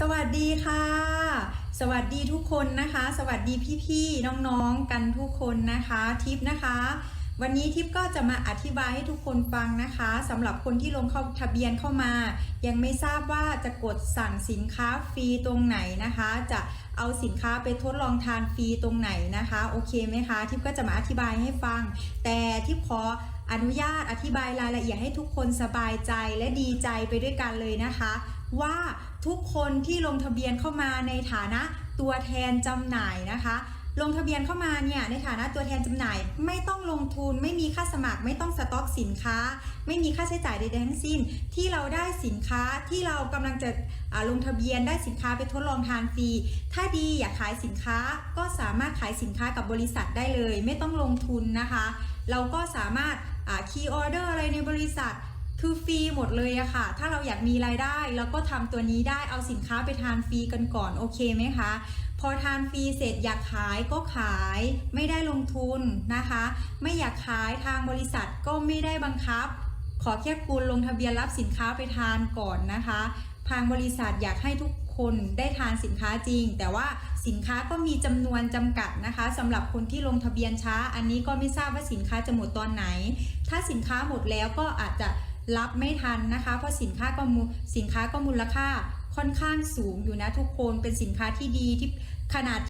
สวัสดีค่ะ สวัสดีทุกคนนะคะ สวัสดีพี่ๆน้องๆกันทุกคนนะคะทิปนะคะ วันนี้ทิปก็จะมาอธิบายให้ทุกคนฟังนะคะสำหรับคนที่ลงเข้าทะเบียนเข้ามา ยังไม่ทราบว่าจะกดสั่งสินค้าฟรีตรงไหนนะคะ จะเอาสินค้าไปทดลองทานฟรีตรงไหนนะคะ โอเคไหมคะ ทิปก็จะมาอธิบายให้ฟัง แต่ทิปขอ อนุญาตอธิบายรายละเอียดให้ทุกคนสบายใจและดีใจไปด้วยกันเลยนะคะ ว่าทุกคนที่ลงทะเบียนเข้ามาในฐานะตัวแทนจำหน่ายนะคะลงทะเบียนเข้ามาเนี่ยในฐานะตัวแทนจำหน่าย ไม่ต้องลงทุน ไม่มีค่าสมัคร ไม่ต้องสต็อกสินค้า ไม่มีค่าใช้จ่ายใดๆทั้งสิ้น ที่เราได้สินค้าที่เรากำลังจะลงทะเบียนได้สินค้าไปทดลองทานฟรี ถ้าดีอยากขายสินค้าก็สามารถขายสินค้ากับบริษัทได้เลย ไม่ต้องลงทุนนะคะ เราก็สามารถคีย์ออเดอร์อะไรในบริษัทคือฟรีหมดเลยอะค่ะ ถ้าเราอยากมีรายได้เราก็ทำตัวนี้ได้เอาสินค้าไปทานฟรีกันก่อนโอเคไหมคะ พอทานฟรีเสร็จอยากขายก็ขายไม่ได้ลงทุนนะคะ ไม่อยากขายทางบริษัทก็ไม่ได้บังคับ ขอแค่คุณลงทะเบียนรับสินค้าไปทานก่อนนะคะ ทางบริษัทอยากให้ทุกคนได้ทานสินค้าจริง แต่ว่าสินค้าก็มีจำนวนจำกัดนะคะสำหรับคนที่ลงทะเบียนช้า อันนี้ก็ไม่ทราบว่าสินค้าจะหมดตอนไหน ถ้าสินค้าหมดแล้วก็อาจจะรับไม่ทันนะคะ เพราะสินค้าก็มูสินค้าก็มูลค่าค่อนข้างสูงอยู่นะทุกคนเป็นสินค้าที่ดีที่ขนาด